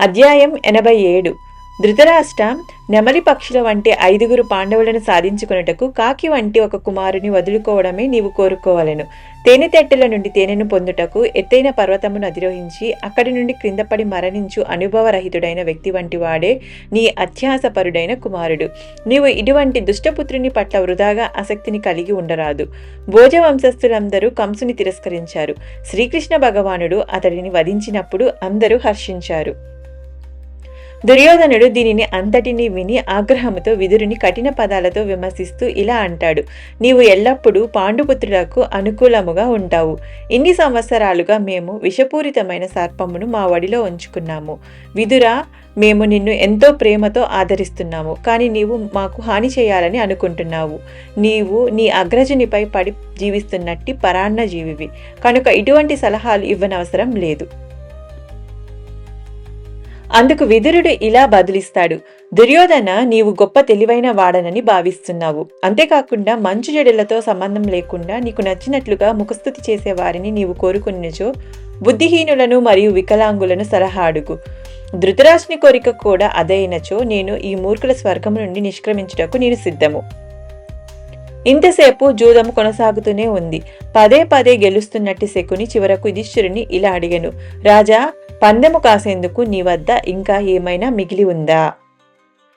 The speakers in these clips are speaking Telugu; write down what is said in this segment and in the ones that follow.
అధ్యాయం ఎనభై ఏడు. ధృతరాష్ట్ర నెమలి పక్షుల వంటి ఐదుగురు పాండవులను సాధించుకొనుటకు కాకి వంటి ఒక కుమారుని వదులుకోవడమే నీవు కోరుకోవలెను. తేనెతెట్టెల నుండి తేనెను పొందుటకు ఎత్తైన పర్వతమును అధిరోహించి అక్కడి నుండి క్రిందపడి మరణించు అనుభవరహితుడైన వ్యక్తి వంటి వాడే నీ అత్యాసపరుడైన కుమారుడు. నీవు ఇటువంటి దుష్టపుత్రుని పట్ల వృధాగా ఆసక్తిని కలిగి ఉండరాదు. భోజ వంశస్థులందరూ కంసుని తిరస్కరించారు. శ్రీకృష్ణ భగవానుడు అతడిని వధించినప్పుడు అందరూ హర్షించారు. దుర్యోధనుడు దీనిని అంతటిని విని ఆగ్రహముతో విదురుని కఠిన పదాలతో విమర్శిస్తూ ఇలా అంటాడు నీవు ఎల్లప్పుడూ పాండుపుత్రులకు అనుకూలముగా ఉంటావు. ఇన్ని సంవత్సరాలుగా మేము విషపూరితమైన సర్పమును మా వడిలో ఉంచుకున్నాము. విదురా మేము నిన్ను ఎంతో ప్రేమతో ఆదరిస్తున్నాము కానీ నీవు మాకు హాని చేయాలని అనుకుంటున్నావు. నీవు నీ అగ్రజునిపై పడి జీవిస్తున్నట్టి పరాన్న జీవివి. కనుక ఇటువంటి సలహాలు ఇవ్వనవసరం లేదు. అందుకు విదురుడు ఇలా బదులిస్తాడు దుర్యోధన నీవు గొప్ప తెలివైన వాడనని భావిస్తున్నావు. అంతేకాకుండా మంచు జడులతో సంబంధం లేకుండా నీకు నచ్చినట్లుగా ముఖస్థుతి చేసే వారిని నీవు కోరుకున్నచో బుద్ధిహీనులను మరియు వికలాంగులను సలహా అడుగు ధృతరాష్ట్ని కోరిక కూడా అదైనచో నేను ఈ మూర్ఖుల స్వర్గము నుండి నిష్క్రమించుటకు నేను సిద్ధము. ఇంతసేపు జూదము కొనసాగుతూనే ఉంది. పదే పదే గెలుస్తున్నట్టు శకుని చివరకు యుధిష్ఠిరుని ఇలా అడిగను రాజా పందెము కాసేందుకు నీ వద్ద ఇంకా ఏమైనా మిగిలి ఉందా?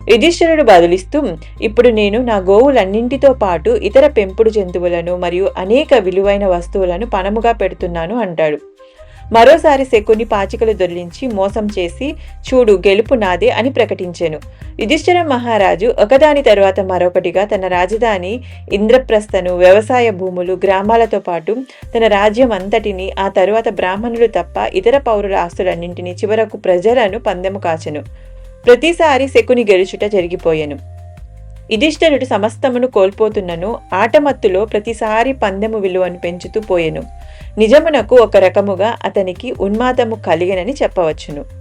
యుధిష్ఠిరుడు బదులిస్తూ ఇప్పుడు నేను నా గోవులన్నింటితో పాటు ఇతర పెంపుడు జంతువులను మరియు అనేక విలువైన వస్తువులను పణముగా పెడుతున్నాను అంటాడు. మరోసారి శకుని పాచికలు దొరిలించి మోసం చేసి చూడు గెలుపు నాదే అని ప్రకటించెను. యుధిష్ఠిర మహారాజు ఒకదాని తరువాత మరొకటిగా తన రాజధాని ఇంద్రప్రస్థను వ్యవసాయ భూములు గ్రామాలతో పాటు తన రాజ్యం అంతటిని ఆ తరువాత బ్రాహ్మణులు తప్ప ఇతర పౌరుల ఆస్తులన్నింటినీ చివరకు ప్రజలను పందెము కాచెను. ప్రతిసారి శకుని గెలుచుట జరిగిపోయెను. యుధిష్ఠరుడు సమస్తమును కోల్పోతున్నను ఆటమత్తులో ప్రతిసారి పందెము విలువను పెంచుతూ పోయెను. నిజమునకు ఒక రకముగా అతనికి ఉన్మాదము కలిగనని చెప్పవచ్చును.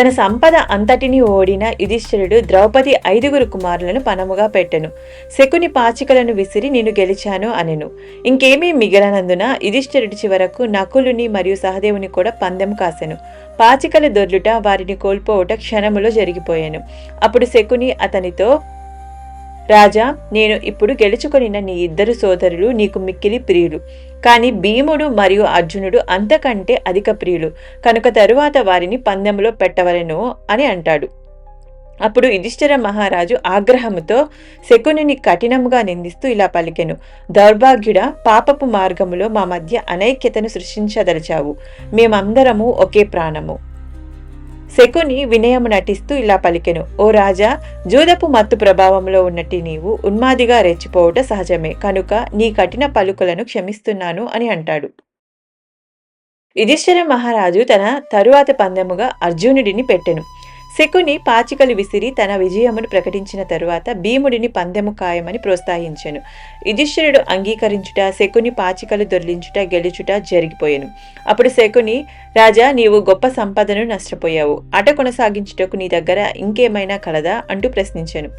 తన సంపద అంతటిని ఓడిన యుధిష్ఠిరుడు ద్రౌపది ఐదుగురు కుమారులను పనముగా పెట్టెను. శకుని పాచికలను విసిరి నేను గెలిచాను అనెను. ఇంకేమీ మిగలనందున యుధిష్ఠిరుడి చివరకు నకులుని మరియు సహదేవుని కూడా పందెం కాసెను. పాచికల దొర్లుట వారిని కోల్పోవుట క్షణములో జరిగిపోయాను. అప్పుడు శకుని అతనితో రాజా నేను ఇప్పుడు గెలుచుకొనిన నీ ఇద్దరు సోదరులు నీకు మిక్కిలి ప్రియులు. కానీ భీముడు మరియు అర్జునుడు అంతకంటే అధిక ప్రియులు. కనుక తరువాత వారిని పందెంలో పెట్టవలను అని అంటాడు. అప్పుడు యుధిష్ఠిర మహారాజు ఆగ్రహముతో శకునిని కఠినముగా నిందిస్తూ ఇలా పలికెను. దౌర్భాగ్యుడ పాపపు మార్గములో మా మధ్య అనైక్యతను సృష్టించదలిచావు. మేమందరము ఒకే ప్రాణము. శకుని వినయము నటిస్తూ ఇలా పలికెను ఓ రాజా జూదపు మత్తు ప్రభావంలో ఉన్నట్టి నీవు ఉన్మాదిగా రెచ్చిపోవుట సహజమే కనుక నీ కఠిన పలుకులను క్షమిస్తున్నాను అని అంటాడు. యుధిష్ఠిర మహారాజు తన తరువాత పందెముగా అర్జునుడిని పెట్టెను. శకుని పాచికలు విసిరి తన విజయమును ప్రకటించిన తరువాత భీముడిని పందెము ఖాయమని ప్రోత్సహించెను. యుధిష్ఠిరుడు అంగీకరించుట శకుని పాచికలు దొర్లించుట గెలుచుట జరిగిపోయాను. అప్పుడు శకుని రాజా నీవు గొప్ప సంపదను నష్టపోయావు. అట కొనసాగించుటకు నీ దగ్గర ఇంకేమైనా కలదా? అంటూ ప్రశ్నించాను.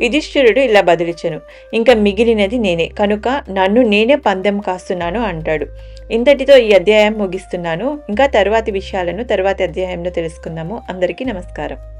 యుధిష్ఠిరుడు ఇలా బదిలించను. ఇంకా మిగిలినది నేనే. కనుక నన్ను నేనే పందెం కాస్తున్నాను అంటాడు. ఇంతటితో ఈ అధ్యాయం ముగిస్తున్నాను. ఇంకా తరువాతి విషయాలను తరువాతి అధ్యాయంలో తెలుసుకుందాము. అందరికీ నమస్కారం.